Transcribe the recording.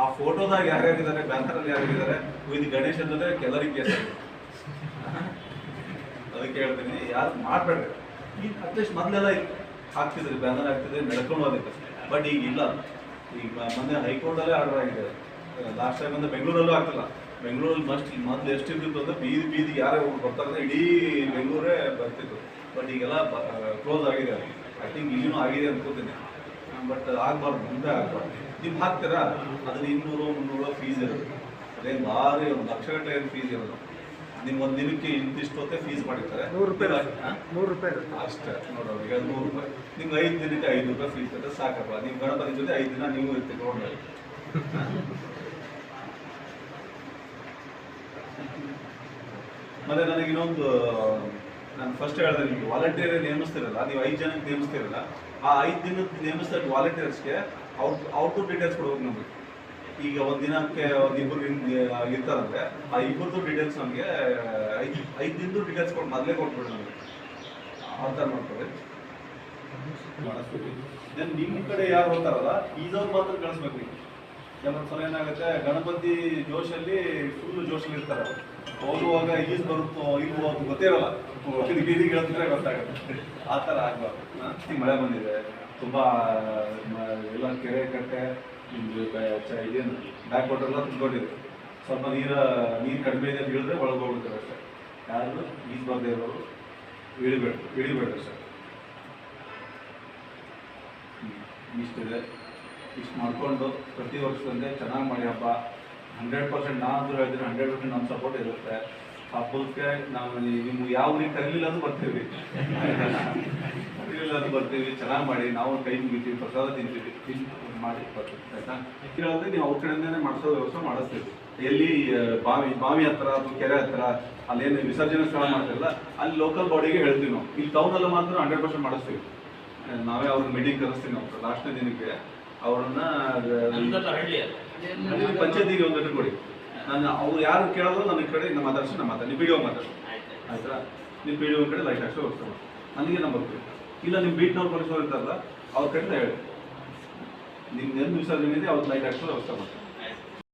ಆ ಫೋಟೋದಾಗ ಯಾರ್ಯಾರಿದ್ದಾರೆ ಬ್ಯಾನರಲ್ಲಿ ಯಾರ್ಯಾರಿದ್ದಾರೆ ವಿತ್ ಗಣೇಶ್ ಅಂದ್ರೆ ಕೆಲರಿಗೆ ಕೇಸ್ ಅದಕ್ಕೆ ಹೇಳ್ತೀನಿ, ಯಾರು ಮಾಡ್ಬೇಡ್ರಿ. ಈಗ ಅಟ್ಲೀಸ್ಟ್ ಮೊದಲೆಲ್ಲ ಹಾಕ್ತಿದ್ರಿ, ಬ್ಯಾನರ್ ಹಾಕ್ತಿದ್ರಿ, ನಡ್ಕೊಂಡು ಹೋದಿತ್ತು ಬಟ್ ಈಗ ಇಲ್ಲ. ಈಗ ಮೊನ್ನೆ ಹೈಕೋರ್ಟಲ್ಲೇ ಆರ್ಡರ್ ಆಗಿದೆ. ಲಾಸ್ಟ್ ಟೈಮ್ ಅಂದ್ರೆ ಬೆಂಗಳೂರಲ್ಲೂ ಆಗ್ತಿಲ್ಲ. ಬೆಂಗಳೂರಲ್ಲಿ ಮಸ್ಟ್ ಮೊದ್ಲು ಎಷ್ಟು ಇದ್ದಿತ್ತು ಅಂದ್ರೆ ಬೀದಿ ಬೀದಿ ಯಾರೇ ಹೋಗಿ ಬರ್ತಾರೆ ಇಡೀ ಬೆಂಗಳೂರೇ ಬರ್ತಿತ್ತು. ಬಟ್ ಈಗೆಲ್ಲ ಕ್ಲೋಸ್ ಆಗಿದೆ. ಐ ಥಿಂಕ್ ಇಲ್ಲಿನೂ ಆಗಿದೆ ಅನ್ಕೋತೀನಿ ಬಟ್ ಆಗ್ಬಾರ್ದು ಮುಂದೆ ಆಗ್ಬಾರ್ದು. ನೀವು ಹಾಕ್ತೀರಾ? ಅದ್ರಲ್ಲಿ ಇನ್ನೂರು ಮುನ್ನೂರು ಫೀಸ್ ಇರೋದು ಅದೇನು ಭಾರಿ ಒಂದು ಲಕ್ಷ ಗಂಟೆ ಏನು ಫೀಸ್ ಇರೋದು. ನಿಮ್ಮ ಒಂದು ದಿನಕ್ಕೆ ಇಂತಿಷ್ಟು ಹೊತ್ತೆ ಫೀಸ್ ಮಾಡಿರ್ತಾರೆ. ನೂರು ರೂಪಾಯಿ? ನೂರು ರೂಪಾಯಿ ಅಷ್ಟೇ ನೋಡೋರು ಈಗ ನೂರು ರೂಪಾಯಿ. ನಿಮ್ಗೆ ಐದು ದಿನಕ್ಕೆ ಐದು ರೂಪಾಯಿ ಫೀಸ್ ಇರುತ್ತೆ ಸಾಕಪ್ಪ. ನೀವು ಗಣಪತಿ ಜೊತೆ ಐದು ದಿನ ನೀವು ಇರ್ತೀವಿ ನೋಡಿ ಮತ್ತೆ ನನಗೆ ಇನ್ನೊಂದು ನಾನು ಫಸ್ಟ್ ಹೇಳಿದೆ ನಿಮಗೆ ವಾಲಂಟಿಯರ್ ನೇಮಿಸ್ತಿರಲ್ಲ, ನೀವು ಐದು ಜನಕ್ಕೆ ನೇಮಿಸ್ತಿರಲ್ಲ, ಆ ಐದು ದಿನಕ್ಕೆ ನೇಮಿಸಿದ ವಾಲಂಟಿಯರ್ಸ್ಗೆ ಔಟ್ ಅವ್ರದ್ದು ಡೀಟೇಲ್ಸ್ ಕೊಡ್ಬೇಕು ನಮಗೆ. ಈಗ ಒಂದು ದಿನಕ್ಕೆ ಒಂದು ಇಬ್ಬರು ಇರ್ತಾರಂದ್ರೆ ಆ ಇಬ್ಬರದ್ದು ಡೀಟೇಲ್ಸ್ ನಮಗೆ, ಐದು ಐದು ದಿನದ್ದು ಡೀಟೇಲ್ಸ್ ಕೊಟ್ಟು ಮೊದಲೇ ಕೊಟ್ಬಿಡಿ ನಮಗೆ. ಆ ಥರ ಮಾಡ್ಕೊಳ್ಳಿ ಮಾಡಿಸ್ಬಿಟ್ಟು ದೆನ್ ನಿಮ್ಮ ಕಡೆ ಯಾರು ಹೋಗ್ತಾರಲ್ಲ, ಈಜವ್ರು ಮಾತ್ರ ಕಳಿಸ್ಬೇಕು ನೀವು. ಕೆಲವೊಂದು ಸಲ ಏನಾಗುತ್ತೆ, ಗಣಪತಿ ಜೋಶಲ್ಲಿ ಫುಲ್ ಜೋಶಲ್ಲಿ ಇರ್ತಾರೆ. ಹೋಗುವಾಗ ಈಜ್ ಬರುತ್ತೋ ಇಲ್ವೋ ಅಂತ ಗೊತ್ತೇ ಇರಲ್ಲ ಇದು ಬೀದಿಗೆ ಹೇಳ್ತಿದ್ರೆ ಗೊತ್ತಾಗುತ್ತೆ. ಆ ಥರ ಆಗ್ಬಾರ್ದು. ಮಳೆ ಬಂದಿದೆ. ತುಂಬ ಎಲ್ಲ ಕೆರೆ ಕಟ್ಟೆ ಇದೇನು ಬ್ಯಾಕ್ ವಾಟರ್ ಎಲ್ಲ ತುಂಬಿಕೊಂಡಿದೆ. ಸ್ವಲ್ಪ ನೀರ, ನೀರು ಕಡಿಮೆ ಇದೆ ಅಂತ ಹೇಳಿದ್ರೆ ಒಳಗೆ ಹೋಗ್ಬಿಡ್ತಾರೆ ಅಷ್ಟೇ. ಯಾರು? ಈಜ್ ಬರದೇ ಇರೋರು. ಇಳಿಬೇಡ ಇಳಿಬೇಡ ಹ್ಮ್. ಇಷ್ಟಿದೆ ಇಷ್ಟು ಮಾಡ್ಕೊಂಡು ಪ್ರತಿ ವರ್ಷದಂತೆ ಚೆನ್ನಾಗಿ ಮಾಡಿ ಹಬ್ಬ. ಹಂಡ್ರೆಡ್ ಪರ್ಸೆಂಟ್ ನಾನಂತೂ ಹೇಳ್ತೀನಿ, ಹಂಡ್ರೆಡ್ ಪರ್ಸೆಂಟ್ ನಮ್ಮ ಸಪೋರ್ಟ್ ಇರುತ್ತೆ. ಹಬ್ಬಕ್ಕೆ ನಾವು ನಿಮ್ಗೆ ಯಾವ ರೀತಿ ಕರೀಲಿಲ್ಲ ಅದು ಬರ್ತೀವಿ. ಕರೀಲಿಲ್ಲ ಅದು ಬರ್ತೀವಿ ಚೆನ್ನಾಗಿ ಮಾಡಿ ನಾವು ಕೈ ಮುಗಿತೀವಿ ಪ್ರಸಾದ ತಿಂತೀವಿ ತಿಂದು ಮಾಡಿ ಬರ್ತೀವಿ ಆಯ್ತಾ? ನೀವು ಅವ್ರ ಕಡೆಯಿಂದನೇ ಮಾಡಿಸೋ ವ್ಯವಸ್ಥೆ ಮಾಡಿಸ್ತೀವಿ. ಎಲ್ಲಿ ಬಾವಿ ಬಾವಿ ಹತ್ರ ಅಥವಾ ಕೆರೆ ಹತ್ರ ಅಲ್ಲೇನು ವಿಸರ್ಜನೆ ಸ್ಥಳ ಮಾಡ್ತಿರಲ್ಲ ಅಲ್ಲಿ ಲೋಕಲ್ ಬಾಡಿಗೆ ಹೇಳ್ತೀವಿ ನಾವು. ಇಲ್ಲಿ ಟೌನಲ್ಲಿ ಮಾತ್ರ ಹಂಡ್ರೆಡ್ ಪರ್ಸೆಂಟ್ ಮಾಡಿಸ್ತೀವಿ. ನಾವೇ ಅವ್ರನ್ನ ಮೀಟಿಂಗ್ ಕರೆಸ್ತೀವಿ ನಾವು. ಲಾಸ್ಟ್ನೇ ದಿನಕ್ಕೆ. ಅವ್ರನ್ನ ಪಂಚಾಯತಿಗೆ ಒಂದು ಕೊಡಿ. ನಾನು ಅವ್ರು ಯಾರು ಕೇಳಿದ್ರು ನನ್ನ ಕಡೆ ನಮ್ಮ ಮಾತಾಡ್ಸಿ ನಮ್ಮ ಮಾತಾಡಿ ವಿಡಿಯೋ ಮಾತಾಡಿ. ಆಯ್ತು? ನೀವು ವಿಡಿಯೋ ಕಡೆ ಲೈಟ್ ಹಾಕ್ಸೋ ಹೋಗ್ತಾರೆ ನನಗೆ ನಂಬರ್ ಬೇಕು ಇಲ್ಲ ನಿಮ್ಮ ಬೀಟ್ನವ್ರು ಕಳಿಸೋರು ಇರ್ತಾರಲ್ಲ ಅವ್ರ ಕಡೆ ಹೇಳಿ. ನಿಮ್ಗೆ ಏನು ವಿಸರ್ಜನೆ ಏನಿದೆ ಅವ್ರು ಲೈಟ್ ಹಾಕ್ಸೋ ವ್ಯವಸ್ಥೆ ಮಾಡ್ತಾರೆ